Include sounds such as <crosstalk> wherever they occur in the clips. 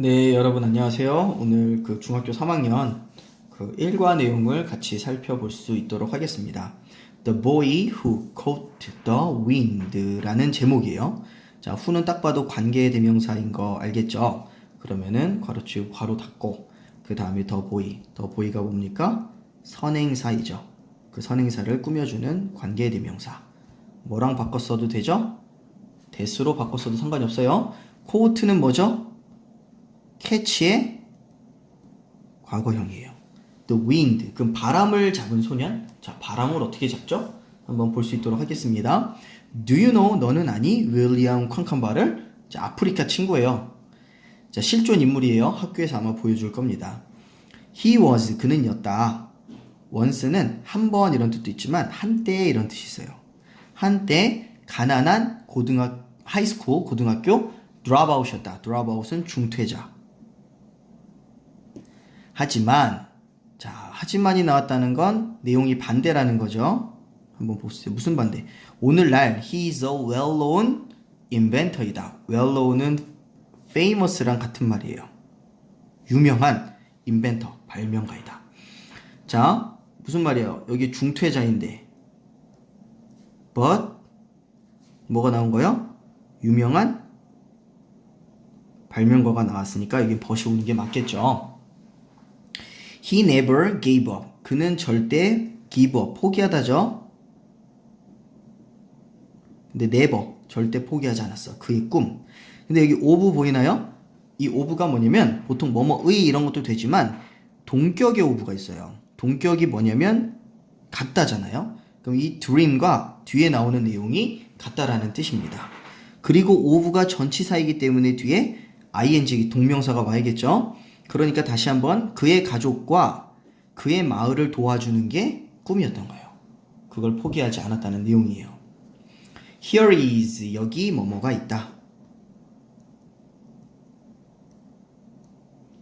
네, 여러분 안녕하세요. 오늘 그 중학교 3학년 그 일과 내용을 같이 살펴볼 수 있도록 하겠습니다. The Boy Who Caught the Wind라는 제목이에요. 자, who는 딱 봐도 관계 대명사인 거 알겠죠? 그러면은 괄호 치고 괄호 닫고 그 다음에 the boy, the boy가 뭡니까? 선행사이죠. 그 선행사를 꾸며주는 관계 대명사. 뭐랑 바꿨어도 되죠? 대수로 바꿨어도 상관이 없어요. 코트는 뭐죠? 캐치의 과거형이에요. The wind. 그럼 바람을 잡은 소년? 자, 바람을 어떻게 잡죠? 한번 볼 수 있도록 하겠습니다. Do you know? 너는 아니? 윌리엄 쾅칸바를? 자, 아프리카 친구예요. 자, 실존 인물이에요. 학교에서 아마 보여줄 겁니다. He was. 그는 였다. once는 한 번 이런 뜻도 있지만 한때 이런 뜻이 있어요. 한때 가난한 고등학 하이스쿨 고등학교 드랍아웃이었다. 드랍아웃은 중퇴자. 하지만 자 하지만이 나왔다는 건 내용이 반대라는 거죠. 한번 보세요. 무슨 반대? 오늘날 he is a well-known inventor이다. well-known은 famous랑 같은 말이에요. 유명한 인벤터, 발명가이다. 자, 무슨 말이에요? 여기 중퇴자인데 but 뭐가 나온 거요? 유명한 발명가가 나왔으니까 여기 벗이 오는 게 맞겠죠. He never gave up. 그는 절대 give up. 포기하다죠. 근데 never. 절대 포기하지 않았어. 그의 꿈. 근데 여기 오브 보이나요? 이 오브가 뭐냐면 보통 뭐뭐의 이런 것도 되지만 동격의 오브가 있어요. 동격이 뭐냐면 같다잖아요. 그럼 이 dream과 뒤에 나오는 내용이 같다라는 뜻입니다. 그리고 오브가 전치사이기 때문에 뒤에 ing 동명사가 와야겠죠. 그러니까 다시 한번 그의 가족과 그의 마을을 도와주는 게 꿈이었던 거예요. 그걸 포기하지 않았다는 내용이에요. Here is 여기 뭐뭐가 있다.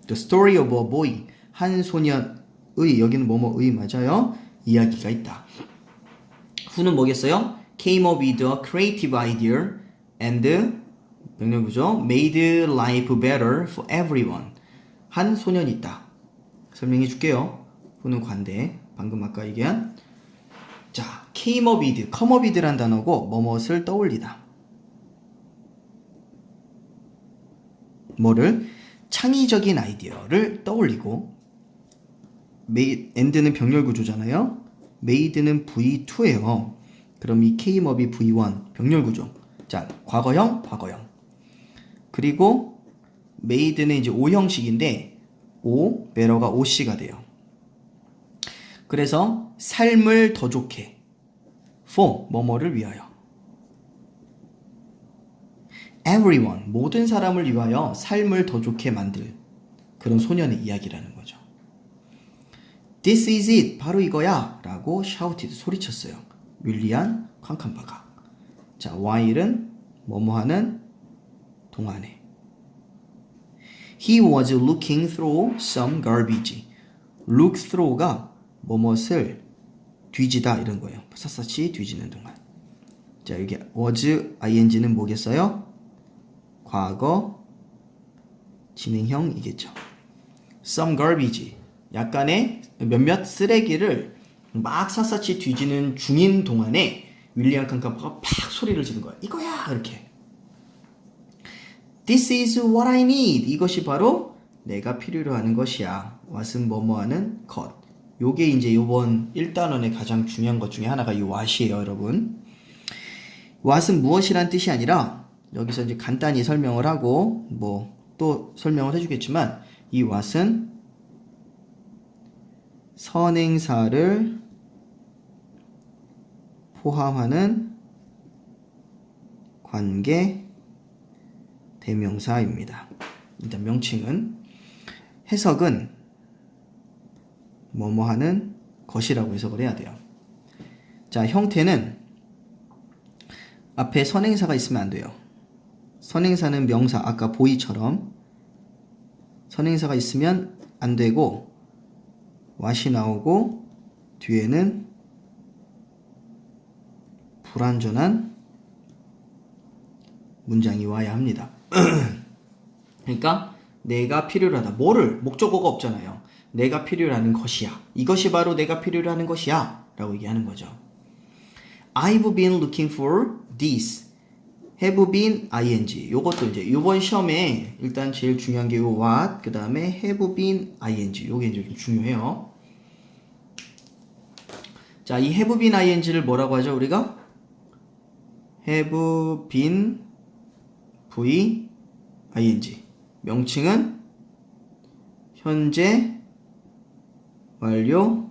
The story of a boy 한 소년의 여기는 뭐뭐의 맞아요. 이야기가 있다. who는 뭐겠어요? came up with a creative idea and 명령구죠. made life better for everyone. 한 소년이 있다. 설명해 줄게요. who는 관대. 방금 아까 얘기한 자, came up with, come up with란 단어고 뭐뭇을 떠올리다. 뭐를 창의적인 아이디어를 떠올리고 made, and는 병렬 구조잖아요. made는 V2예요. 그럼 이 came up이 V1 병렬 구조. 자, 과거형, 과거형. 그리고 made는 이제 O 형식인데 O, better가 OC가 돼요. 그래서 삶을 더 좋게 for 뭐뭐를 위하여 everyone 모든 사람을 위하여 삶을 더 좋게 만들 그런 소년의 이야기라는 거죠. This is it 바로 이거야 라고 shouted 소리쳤어요. 윌리안 칸칸바가 자 while은 뭐뭐하는 동안에 He was looking through some garbage. look through가 뭐뭇을 뒤지다 이런 거예요. 샅샅이 뒤지는 동안. 자, 여기 was ing는 뭐겠어요? 과거 진행형이겠죠. some garbage. 약간의 몇몇 쓰레기를 막 샅샅이 뒤지는 중인 동안에 윌리엄 칸칸파가 팍 소리를 지른 거야. 이거야! 이렇게. This is what I need. 이것이 바로 내가 필요로 하는 것이야. what은 뭐뭐하는 것. 요게 이제 요번 1단원의 가장 중요한 것 중에 하나가 이 what이에요, 여러분. what은 무엇이란 뜻이 아니라 여기서 이제 간단히 설명을 하고 뭐 또 설명을 해주겠지만 이 what은 선행사를 포함하는 관계 대명사입니다. 일단 명칭은 해석은 뭐뭐 하는 것이라고 해석을 해야 돼요. 자, 형태는 앞에 선행사가 있으면 안 돼요. 선행사는 명사, 아까 보이처럼 선행사가 있으면 안 되고 왓이 나오고 뒤에는 불완전한 문장이 와야 합니다. <clears throat> 그러니까 내가 필요로 하다. 뭐를? 목적어가 없잖아요. 내가 필요로 하는 것이야. 이것이 바로 내가 필요로 하는 것이야. 라고 얘기하는 거죠. I've been looking for this. have been ing. 요것도 이제 요번 시험에 일단 제일 중요한 게 요 what, 그 다음에 have been ing. 요게 이제 좀 중요해요. 자, 이 have been ing를 뭐라고 하죠, 우리가? have been v ing. 명칭은 현재 완료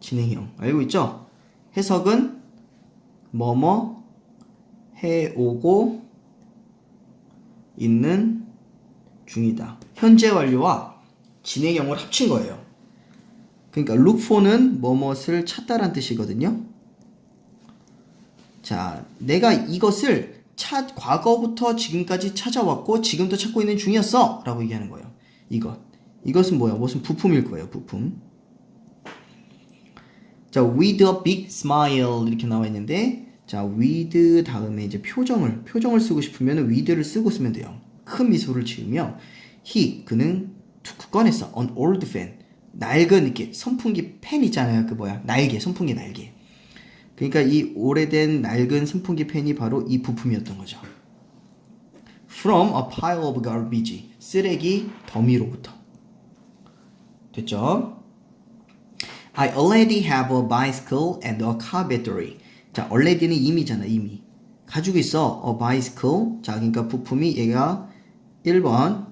진행형. 알고 있죠? 해석은 뭐뭐 해오고 있는 중이다. 현재 완료와 진행형을 합친 거예요. 그러니까 look for는 뭐뭇을 찾다란 뜻이거든요. 자, 내가 이것을 찾 과거부터 지금까지 찾아왔고 지금도 찾고 있는 중이었어. 라고 얘기하는 거예요. 이것. 이것은 뭐야? 무슨 부품일 거예요. 부품. 자, with a big smile 이렇게 나와 있는데 자, with 다음에 이제 표정을 표정을 쓰고 싶으면 with를 쓰고 쓰면 돼요. 큰 미소를 지으며 he 그는 툭 꺼냈어. an old fan. 낡은 이렇게 선풍기 팬 있잖아요. 그 뭐야? 날개, 선풍기 날개. 그러니까 이 오래된 낡은 선풍기 팬이 바로 이 부품이었던 거죠. From a pile of garbage. 쓰레기 더미로부터. 됐죠? I already have a bicycle and a car battery. 자, already는 이미잖아, 이미. 가지고 있어. a bicycle. 자, 그러니까 부품이 얘가 1번,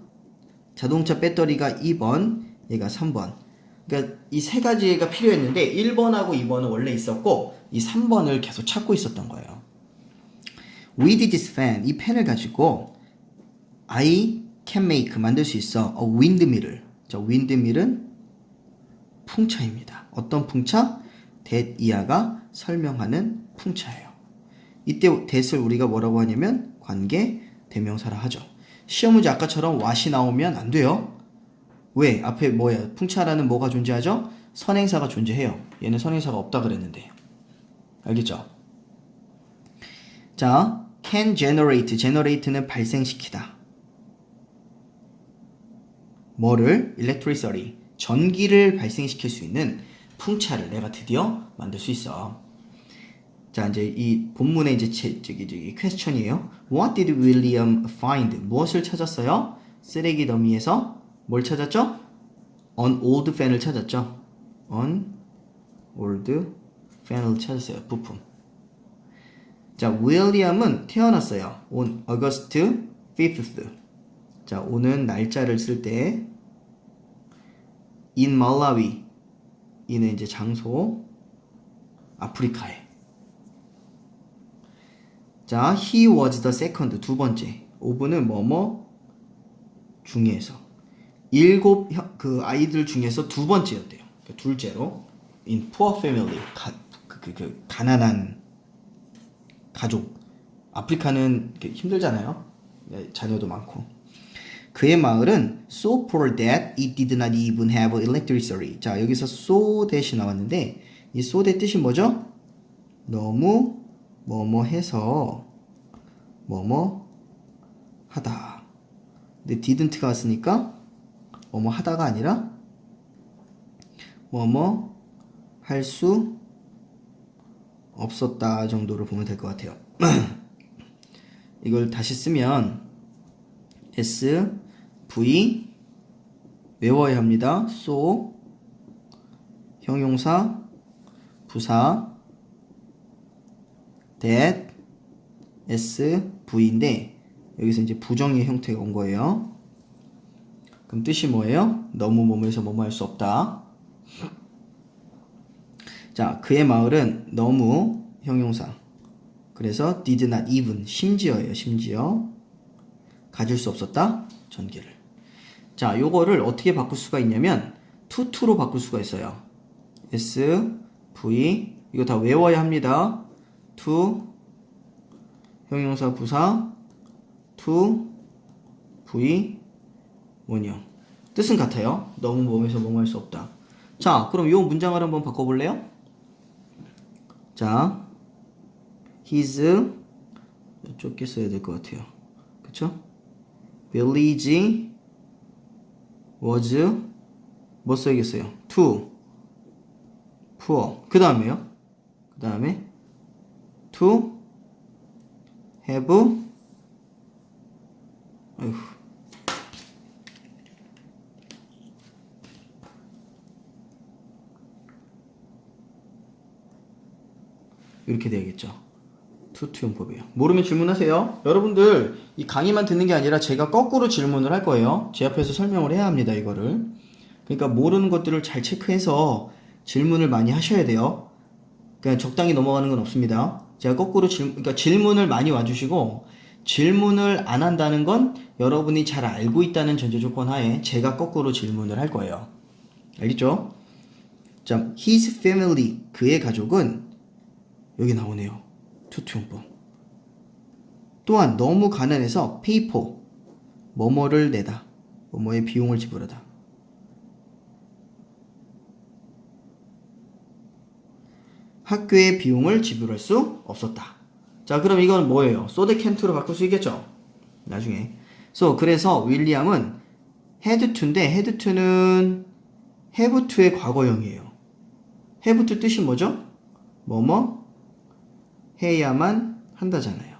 자동차 배터리가 2번, 얘가 3번. 그러니까 이 세 가지가 필요했는데 1번하고 2번은 원래 있었고 이 3번을 계속 찾고 있었던 거예요. With this fan, 이 펜을 가지고 I can make 만들 수 있어. a windmill을. 자, windmill은 풍차입니다. 어떤 풍차? that 이하가 설명하는 풍차예요. 이때 that을 우리가 뭐라고 하냐면 관계 대명사라 하죠. 시험 문제 아까처럼 what이 나오면 안 돼요. 왜? 앞에 뭐야? 풍차라는 뭐가 존재하죠? 선행사가 존재해요. 얘는 선행사가 없다 그랬는데. 알겠죠? 자, can generate. generate는 발생시키다. 뭐를? electricity. 전기를 발생시킬 수 있는 풍차를 내가 드디어 만들 수 있어. 자, 이제 이 본문의 이제 제, 저기 저기 퀘스천이에요. What did William find? 무엇을 찾았어요? 쓰레기 더미에서 뭘 찾았죠? An old fan을 찾았죠. An old fan을 찾았어요. 부품. 자, 윌리엄은 태어났어요. On August 5th. 자, 오는 날짜를 쓸 때 in Malawi 이는 이제 장소 아프리카에 자, he was the second 두 번째. 오브는 뭐뭐 중에서 일곱 형- 그 아이들 중에서 두 번째였대요. 그러니까 둘째로 in poor family 가, 그, 그, 그 가난한 가족. 아프리카는 힘들잖아요. 네, 자녀도 많고. 그의 마을은 so poor that it did not even have electricity. 자, 여기서 so that이 나왔는데 이 so that 뜻이 뭐죠? 너무 뭐뭐 해서 뭐뭐 하다. 근데 didn't가 왔으니까 뭐뭐 하다가 아니라 뭐뭐 할 수 없었다 정도로 보면 될 것 같아요. <clears throat> 이걸 다시 쓰면 S V 외워야 합니다. so 형용사 부사 that S V인데 여기서 이제 부정의 형태가 온 거예요. 그럼 뜻이 뭐예요? 너무 몸에서 뭐뭐 할수 없다. 자, 그의 마을은 너무 형용사. 그래서 did not even 심지어예요. 심지어 가질 수 없었다. 전기를. 자, 요거를 어떻게 바꿀 수가 있냐면 to to로 바꿀 수가 있어요. S V 이거 다 외워야 합니다. to 형용사 부사 to V 원형 뜻은 같아요. 너무 몸에서 뭐뭐 할수 없다. 자, 그럼 요 문장을 한번 바꿔볼래요? 자, his 좁게 써야 될 것 같아요. 그쵸? village was 뭐 써야겠어요? to poor. 그 다음에요? 그 다음에 to have 아이 이렇게 돼야겠죠. 투투용법이에요. 모르면 질문하세요. 여러분들 이 강의만 듣는 게 아니라 제가 거꾸로 질문을 할 거예요. 제 앞에서 설명을 해야 합니다. 이거를. 그러니까 모르는 것들을 잘 체크해서 질문을 많이 하셔야 돼요. 그냥 적당히 넘어가는 건 없습니다. 제가 거꾸로 질, 그러니까 질문을 많이 와주시고 질문을 안 한다는 건 여러분이 잘 알고 있다는 전제 조건 하에 제가 거꾸로 질문을 할 거예요. 알겠죠? 자, his family 그의 가족은 여기 나오네요. 투투용법. 또한 너무 가난해서 페이퍼 뭐뭐를 내다. 뭐뭐의 비용을 지불하다. 학교의 비용을 지불할 수 없었다. 자, 그럼 이건 뭐예요? 소데 캔트로 바꿀 수 있겠죠? 나중에. so, 그래서 윌리엄은 had to인데 had to는 have to의 과거형이에요. have to 뜻이 뭐죠? 뭐뭐 해야만 한다잖아요.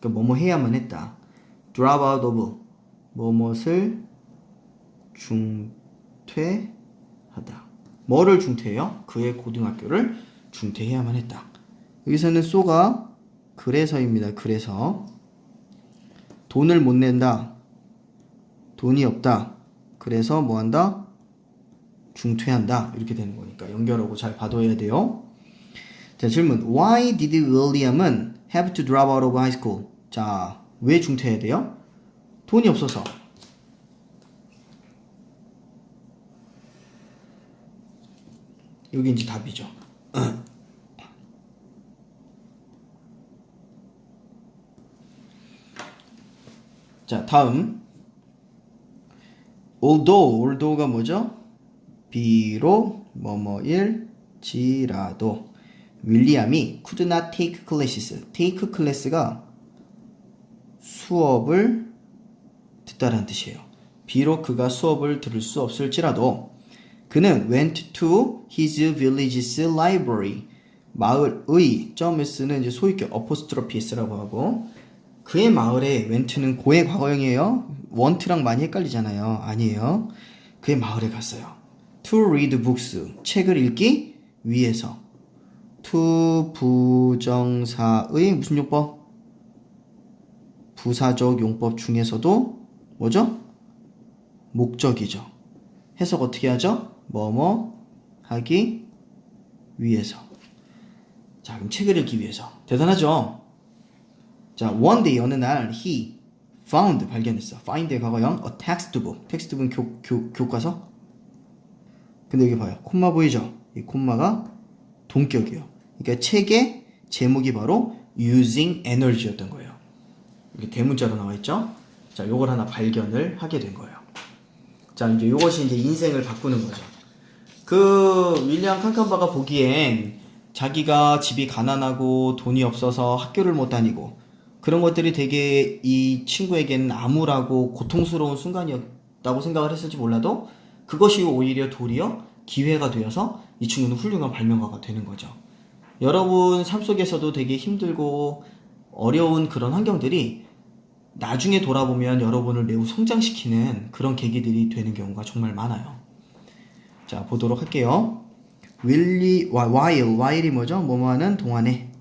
그러니까 뭐뭐 해야만 했다. drop out of 뭐뭇을 중퇴하다. 뭐를 중퇴해요? 그의 고등학교를 중퇴해야만 했다. 여기서는 쏘가 그래서입니다. 그래서 돈을 못 낸다. 돈이 없다. 그래서 뭐 한다? 중퇴한다. 이렇게 되는 거니까 연결하고 잘 봐둬야 돼요. 자, 질문. Why did William은 have to drop out of high school? 자, 왜 중퇴해야 돼요? 돈이 없어서. 여기 이제 답이죠. 자, 다음. although, although가 뭐죠? 비록 뭐뭐일지라도 윌리엄이 not take classes. take class가 수업을 듣다라는 뜻이에요. 비록 그가 수업을 들을 수 없을지라도 그는 went to his village's library. 마을의 점s는 이제 소위격 어포스트로피 s라고 하고 그의 마을에 went는 고의 과거형이에요. want랑 많이 헷갈리잖아요. 아니에요. 그의 마을에 갔어요. to read books. 책을 읽기 위해서. To 부정사의 무슨 용법? 부사적 용법 중에서도 뭐죠? 목적이죠. 해석 어떻게 하죠? 뭐뭐 하기 위해서. 자, 그럼 책을 읽기 위해서. 대단하죠? 자, one day 어느 날 he found 발견했어. find의 과거형 a textbook. 텍스트북은 교, 교, 교과서. 근데 여기 봐요. 콤마 보이죠? 이 콤마가 동격이에요. 그러니까 책의 제목이 바로 using energy였던 거예요. 이게 대문자로 나와 있죠? 자, 요걸 하나 발견을 하게 된 거예요. 자, 이제 요것이 이제 인생을 바꾸는 거죠. 그 윌리엄 칸칸바가 보기엔 자기가 집이 가난하고 돈이 없어서 학교를 못 다니고 그런 것들이 되게 이 친구에게는 암울하고 고통스러운 순간이었다고 생각을 했을지 몰라도 그것이 오히려 도리어 기회가 되어서 이 친구는 훌륭한 발명가가 되는 거죠. 여러분 삶 속에서도 되게 힘들고 어려운 그런 환경들이 나중에 돌아보면 여러분을 매우 성장시키는 그런 계기들이 되는 경우가 정말 많아요. 자, 보도록 할게요. 윌리, 와, while, while이 뭐죠? 뭐뭐 하는 동안에.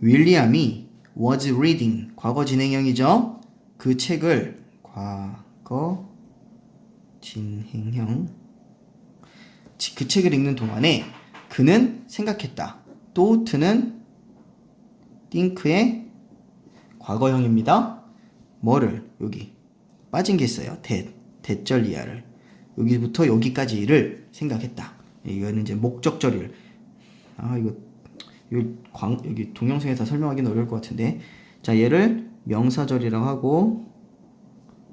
윌리엄이 was reading, 과거 진행형이죠? 그 책을 과거 진행형 지- 그 책을 읽는 동안에 그는 생각했다. thought는 think의 과거형입니다. 뭐를 여기 빠진 게 있어요. that 대절 이하를 여기부터 여기까지를 생각했다. 이거는 이제 목적절일. 아 이거 이거 광 여기 동영상에서 설명하기는 어려울 것 같은데 자 얘를 명사절이라고 하고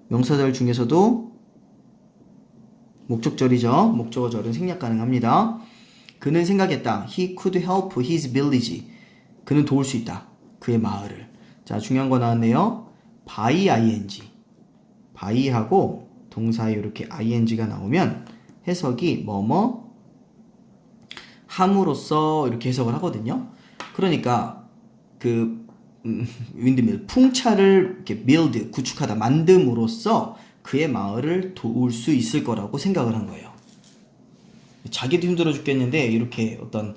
명사절 중에서도 목적절이죠. 목적어절은 생략 가능합니다. 그는 생각했다. He could help his village. 그는 도울 수 있다. 그의 마을을. 자, 중요한 거 나왔네요. by ing. by하고 동사에 이렇게 ing가 나오면 해석이 뭐뭐 함으로써 이렇게 해석을 하거든요. 그러니까 그 음, 윈드밀 풍차를 이렇게 build 구축하다 만듦으로써 그의 마을을 도울 수 있을 거라고 생각을 한 거예요. 자기도 힘들어 죽겠는데 이렇게 어떤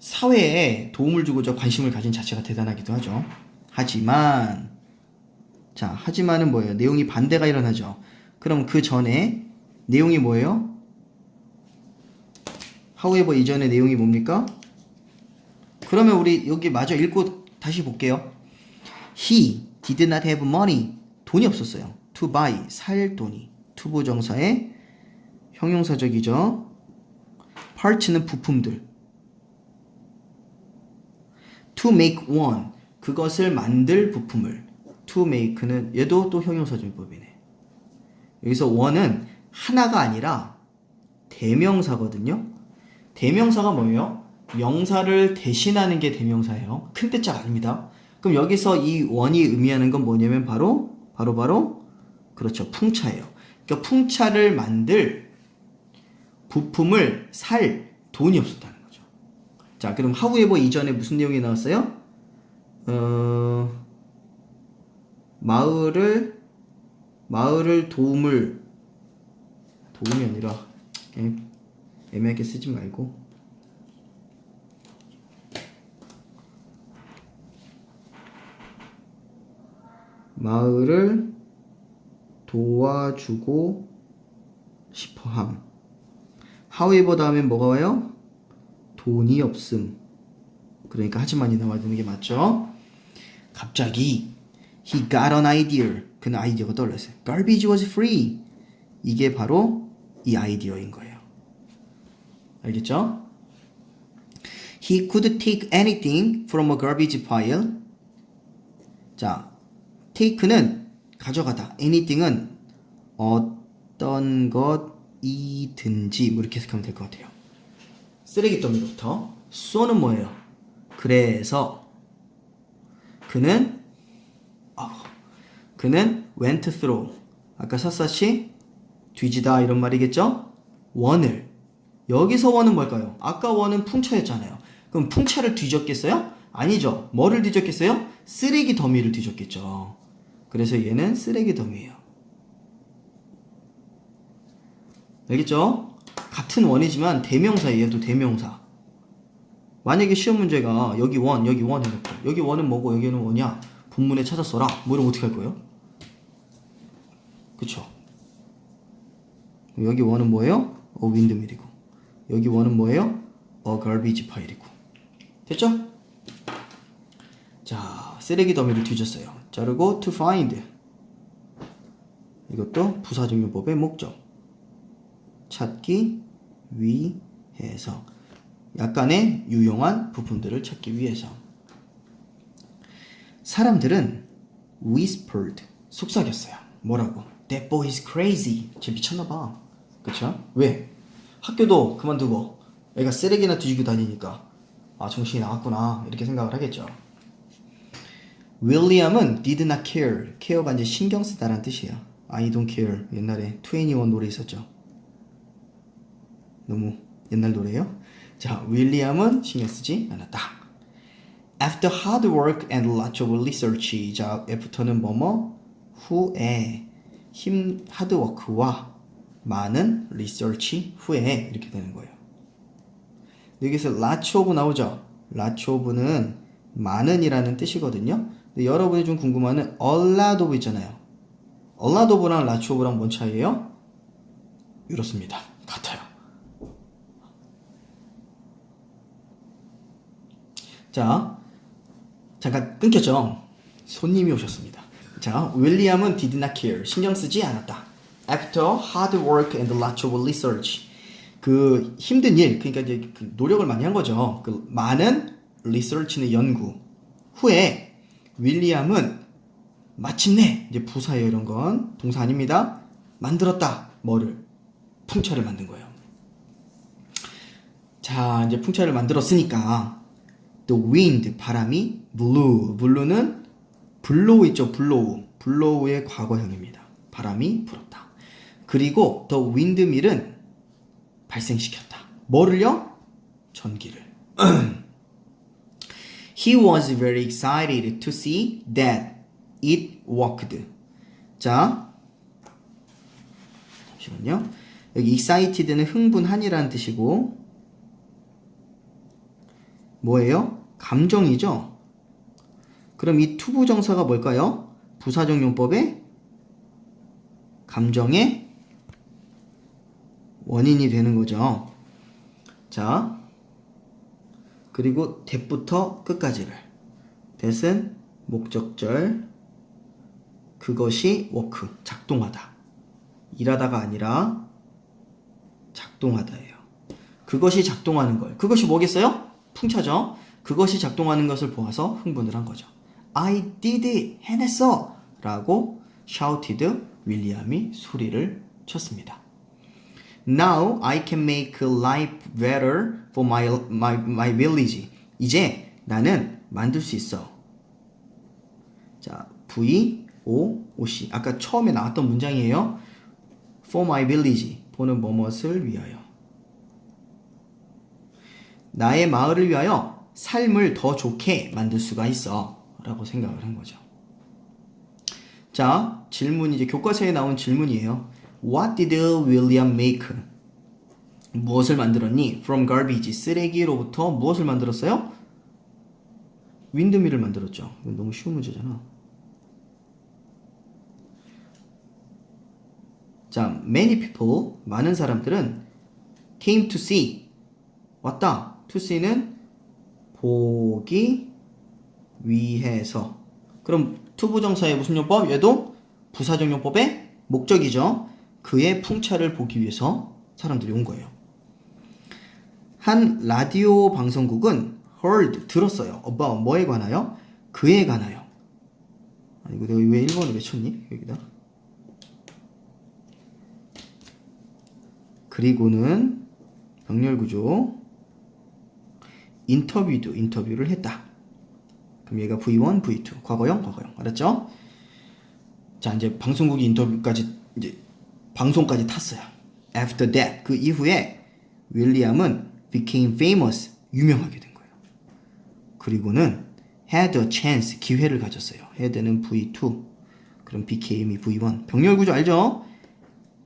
사회에 도움을 주고자 관심을 가진 자체가 대단하기도 하죠. 하지만 자 하지만은 뭐예요? 내용이 반대가 일어나죠. 그럼 그 전에 내용이 뭐예요? however 이전의 내용이 뭡니까? 그러면 우리 여기 마저 읽고 다시 볼게요. He did not have money. 돈이 없었어요. To buy 살 돈이. 투부정사의 형용사적이죠. parts는 부품들. To make one 그것을 만들 부품을. To make는 얘도 또 형용사적법이네. 여기서 one은 하나가 아니라 대명사거든요. 대명사가 뭐예요? 명사를 대신하는 게 대명사예요. 큰 뜻자가 아닙니다. 그럼 여기서 이 원이 의미하는 건 뭐냐면 바로 바로 바로 그렇죠. 풍차예요. 그러니까 풍차를 만들 부품을 살 돈이 없었다는 거죠. 자, 그럼 하우에버 이전에 무슨 내용이 나왔어요? 어, 마을을 마을을 도움을 도움이 아니라 그냥 애매하게 쓰지 말고 마을을 도와주고 싶어함. however 다음에 뭐가 와요? 돈이 없음. 그러니까 하지만이 나와야 되는 게 맞죠? 갑자기 he got an idea. 그는 아이디어가 떠올랐어요. Garbage was free. 이게 바로 이 아이디어인 거예요. 알겠죠? He could take anything from a garbage pile. 자, take는 가져가다. anything은 어떤 것이든지 뭐 이렇게 해석하면 될 것 같아요. 쓰레기 더미로부터 쏘는 뭐예요? 그래서 그는 아, 그는 went through 아까 샅샅이 뒤지다 이런 말이겠죠? 원을 여기서 원은 뭘까요? 아까 원은 풍차였잖아요. 그럼 풍차를 뒤졌겠어요? 아니죠. 뭐를 뒤졌겠어요? 쓰레기 더미를 뒤졌겠죠. 그래서 얘는 쓰레기 더미예요. 알겠죠? 같은 원이지만 대명사예요. 얘도 대명사. 만약에 시험 문제가 여기 원, 여기 원 해놓고 여기 원은 뭐고 여기는 뭐냐? 본문에 찾았어라. 뭐 이러면 어떻게 할 거예요? 그쵸? 여기 원은 뭐예요? 어 윈드밀이고 여기 원은 뭐예요? 어 garbage 파일이고 됐죠? 자 쓰레기 더미를 뒤졌어요 자르고 to find. 이것도 부사적용법의 목적. 찾기 위해서. 약간의 유용한 부품들을 찾기 위해서. 사람들은 whispered 속삭였어요. 뭐라고? That boy is crazy. 쟤 미쳤나봐. 그쵸? 왜? 학교도 그만두고 애가 쓰레기나 뒤지고 다니니까. 아 정신이 나갔구나. 이렇게 생각을 하겠죠 윌리엄은 did not care. care가 이제 신경 쓰다라는 뜻이에요. I don't care. 옛날에 21 노래 있었죠. 너무 옛날 노래예요. 자 윌리엄은 신경 쓰지 않았다. After hard work and lots of research 자 after는 뭐뭐? 후에 힘 하드워크와 많은 리서치 후에 이렇게 되는 거예요. 여기서 lots of 나오죠. lots of는 많은이라는 뜻이거든요. 근데 여러분이 좀 궁금한 of 있잖아요. lots of랑 뭔 차이예요? 이렇습니다. 같아요. 자, 잠깐 끊겼죠? 손님이 오셨습니다. 자, 윌리엄은 did not care. 신경 쓰지 않았다. After hard work and lots of research. 그 힘든 일, 그러니까 이제 그 노력을 많이 한 거죠. 그 많은 research는 연구. 후에 윌리엄은 마침내 이제 부사예요 이런 건 동사 아닙니다. 만들었다. 뭐를? 풍차를 만든 거예요. 자, 이제 풍차를 만들었으니까 the wind 바람이 blew. blue는 blow 있죠, blow. blow의 과거형입니다. 바람이 불었다. 그리고 the windmill은 발생시켰다. 뭐를요? 전기를. <clears throat> He was very excited to see that it worked. 자, 잠시만요. 여기 excited는 흥분한이라는 뜻이고 뭐예요? 감정이죠. 그럼 이 투부 정사가 뭘까요? 부사적 용법의 감정의 원인이 되는 거죠. 자, 그리고 that부터 끝까지를. that은 목적절, 그것이 work, 작동하다. 일하다가 아니라 작동하다예요. 그것이 작동하는 걸. 그것이 뭐겠어요? 풍차죠. 그것이 작동하는 것을 보아서 흥분을 한 거죠. I did it! 해냈어! 라고 shouted 윌리엄이 소리를 쳤습니다. Now I can make life better for my, my, my village. 이제 나는 만들 수 있어. 자, V, O, O, C. 아까 처음에 나왔던 문장이에요. For my village. 보는 뭐뭇을 위하여. 나의 마을을 위하여 삶을 더 좋게 만들 수가 있어. 라고 생각을 한 거죠. 자, 질문 이제 교과서에 나온 질문이에요. What did William make? 무엇을 만들었니? From garbage, 쓰레기로부터 무엇을 만들었어요? 윈드밀을 만들었죠. 이건 너무 쉬운 문제잖아. 자, many people, 많은 사람들은 came to see, 왔다. to see는 보기 위해서. 그럼 투부정사의 무슨 용법? 얘도 부사적 용법의 목적이죠. 그의 풍차를 보기 위해서 사람들이 온 거예요. 한 라디오 방송국은 heard 들었어요. about 뭐에 관하여? 그에 관하여. 아니 이거 내가 왜 1번을 외쳤니? 여기다. 그리고는 병렬 구조 인터뷰도 인터뷰를 했다. 그럼 얘가 V1, V2 과거형, 과거형 알았죠? 자 이제 방송국이 인터뷰까지 이제 방송까지 탔어요. After that 그 이후에 윌리엄은 became famous 유명하게 된 거예요. 그리고는 had a chance 기회를 가졌어요. had는 V2 그럼 became이 V1 병렬 구조 알죠?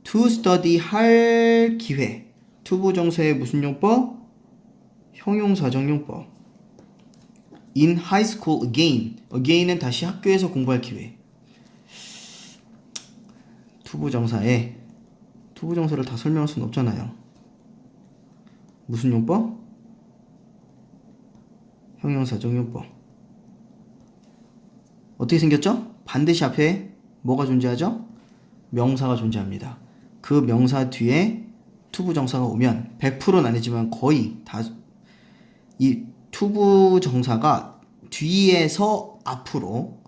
to study 할 기회 투부정사의 무슨 용법? 형용사적 용법 in high school again again은 다시 학교에서 공부할 기회 투부정사에 투부정사를 다 설명할 수는 없잖아요 무슨 용법? 형용사적 용법 어떻게 생겼죠? 반드시 앞에 뭐가 존재하죠? 명사가 존재합니다 그 명사 뒤에 투부 정사가 오면 100%는 아니지만 거의 다 이 투부 정사가 뒤에서 앞으로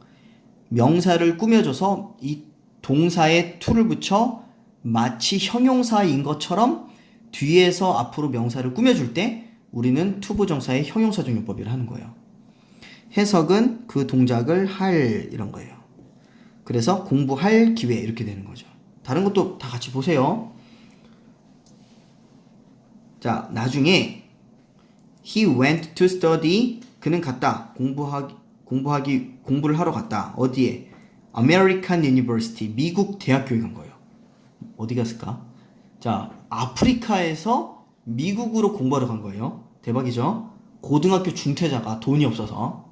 명사를 꾸며줘서 이 동사에 투를 붙여 마치 형용사인 것처럼 뒤에서 앞으로 명사를 꾸며줄 때 우리는 투부정사의 형용사적 용법이라 하는 거예요. 해석은 그 동작을 할 이런 거예요. 그래서 공부할 기회 이렇게 되는 거죠. 다른 것도 다 같이 보세요. 자, 나중에 he went to study 그는 갔다. 공부하기 공부하기 공부를 하러 갔다. 어디에? American University 미국 대학교에 간 거예요. 어디 갔을까? 자, 아프리카에서 미국으로 공부하러 간 거예요. 대박이죠? 고등학교 중퇴자가 돈이 없어서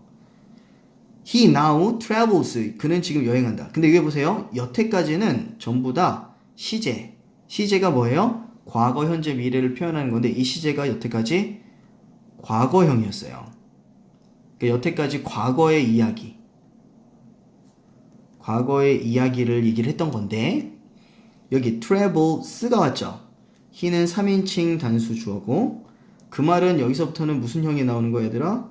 He now travels. 그는 지금 여행한다. 근데 여기 보세요. 여태까지는 전부 다 시제. 시제가 뭐예요? 과거, 현재, 미래를 표현하는 건데 이 시제가 여태까지 과거형이었어요. 그러니까 여태까지 과거의 이야기. 과거의 이야기를 얘기를 했던 건데 여기 travels가 왔죠. he는 3인칭 단수 주어고 그 말은 여기서부터는 무슨 형이 나오는 거야 얘들아?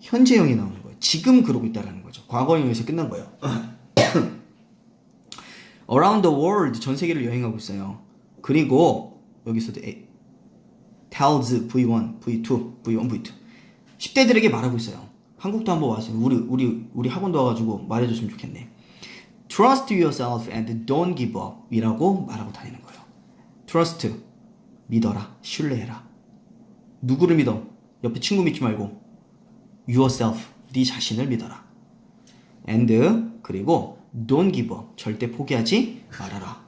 현재형이 나오는 거예요. 지금 그러고 있다라는 거죠. 과거형에서 끝난 거예요. <coughs> Around the world 전 세계를 여행하고 있어요. 그리고 여기서도 에, tells V1, V2, V1, V2 10대들에게 말하고 있어요. 한국도 한번 왔으면 우리 우리 우리 학원도 와가지고 말해줬으면 좋겠네. Trust yourself and don't give up 이라고 말하고 다니는 거예요. Trust 믿어라 신뢰해라. 누구를 믿어? 옆에 친구 믿지 말고 yourself 네 자신을 믿어라. and 그리고 don't give up 절대 포기하지 말아라.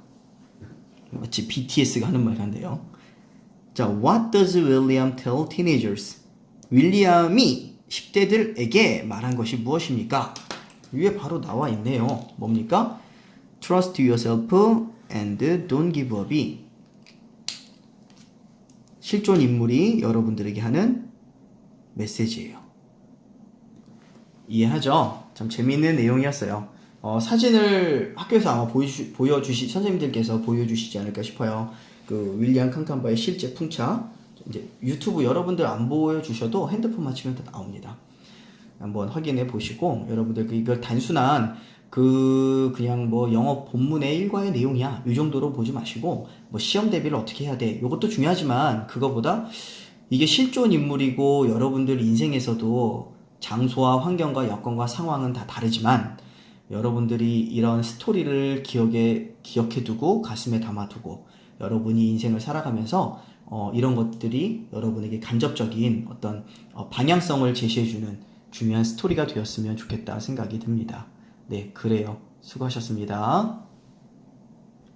마치 BTS가 하는 말 한데요. 자, what does William tell teenagers? 윌리엄이 10대들에게 말한 것이 무엇입니까? 위에 바로 나와 있네요. 뭡니까? Trust yourself and don't give up이 실존 인물이 여러분들에게 하는 메시지예요. 이해하죠? 참 재미있는 내용이었어요. 어, 사진을 학교에서 아마 보여주, 보여주시, 선생님들께서 보여주시지 않을까 싶어요. 그 윌리엄 칸칸바의 실제 풍차. 이제 유튜브 여러분들 안 보여주셔도 핸드폰만 치면 다 나옵니다. 한번 확인해 보시고 여러분들 그 이걸 단순한 그 그냥 뭐 영어 본문의 일과의 내용이야. 이 정도로 보지 마시고 뭐 시험 대비를 어떻게 해야 돼? 이것도 중요하지만 그거보다 이게 실존 인물이고 여러분들 인생에서도 장소와 환경과 여건과 상황은 다 다르지만 여러분들이 이런 스토리를 기억에 기억해 두고 가슴에 담아 두고 여러분이 인생을 살아가면서 어, 이런 것들이 여러분에게 간접적인 어떤 어, 방향성을 제시해 주는 중요한 스토리가 되었으면 좋겠다 생각이 듭니다. 네, 그래요. 수고하셨습니다.